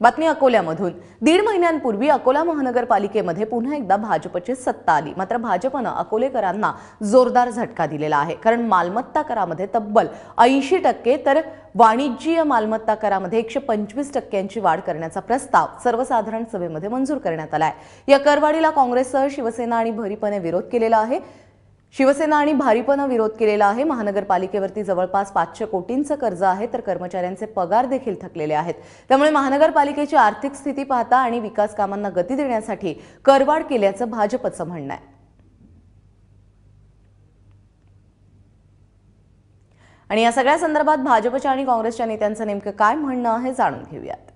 बातमी अकोल्यामधून. दीड महिन्यांपूर्वी अकोला महानगरपालिकेमध्ये पुन्हा एकदा भाजपची सत्ता आली. मात्र भाजपनं अकोलेकरांना जोरदार झटका दिलेला आहे. कारण मालमत्ता करामध्ये तब्बल ऐंशी टक्के तर वाणिज्यीय मालमत्ता करामध्ये एकशे पंचवीस टक्क्यांची वाढ करण्याचा प्रस्ताव सर्वसाधारण सभेमध्ये मंजूर करण्यात आलाय. या करवाढीला काँग्रेससह शिवसेना आणि भरीपने विरोध केलेला आहे. शिवसेना आणि भारीपनं विरोध केलेला आहे. महानगरपालिकेवरती जवळपास पाचशे कोटींचं कर्ज आहे तर कर्मचाऱ्यांचे पगार देखील थकलेले आहेत. त्यामुळे महानगरपालिकेची आर्थिक स्थिती पाहता आणि विकास कामांना गती देण्यासाठी करवाढ केल्याचं भाजपचं म्हणणं आहे. आणि या सगळ्या संदर्भात भाजपच्या आणि काँग्रेसच्या नेत्यांचं नेमकं काय म्हणणं आहे जाणून घेऊयात.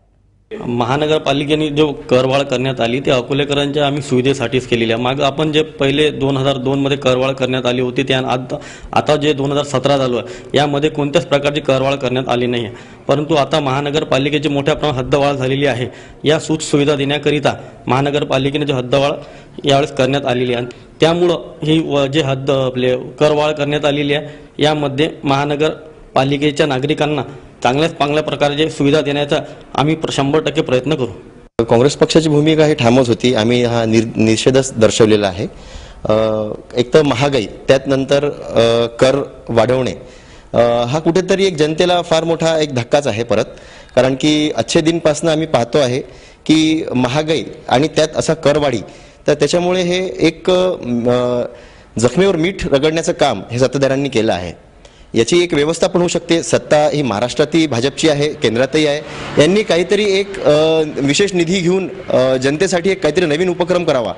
महानगरपालिकेने जो करवाढ करण्यात आली ते अकोलेकरांच्या आम्ही सुविधेसाठीच केलेली आहे. मागं आपण जे पहिले दोन हजार दोनमध्ये करवाढ करण्यात आली होती त्या आता आता जे दोन हजार सतरा चालू आहे यामध्ये कोणत्याच प्रकारची करवाढ करण्यात आली नाही आहे. परंतु आता महानगरपालिकेची मोठ्या प्रमाणात हद्दवाढ झालेली आहे. या सुख सुविधा देण्याकरिता महानगरपालिकेने जो हद्दवाढ यावेळेस करण्यात आलेली आहे. त्यामुळं ही व- जे हद्द आपले करवाढ करण्यात आलेली आहे यामध्ये महानगरपालिकेच्या नागरिकांना चांगल्याच चांगल्या प्रकारचे सुविधा देण्याचा आम्ही शंभर टक्के प्रयत्न करू. काँग्रेस पक्षाची भूमिका ही ठामच होती. आम्ही हा निर निषेधच दर्शवलेला आहे. एक तर महागाई त्यात नंतर कर वाढवणे. हा कुठेतरी एक जनतेला फार मोठा एक धक्काच आहे परत. कारण की अच्छे दिनपासनं आम्ही पाहतो आहे की महागाई आणि त्यात असा करवाढी तर त्याच्यामुळे हे एक जखमेवर मीठ रगडण्याचं काम हे सत्ताधाऱ्यांनी केलं आहे. याची एक व्यवस्था पण होऊ शकते. सत्ता ही महाराष्ट्रातही भाजपची आहे केंद्रातही आहे. यांनी काहीतरी एक विशेष निधी घेऊन जनतेसाठी एक काहीतरी नवीन उपक्रम करावा.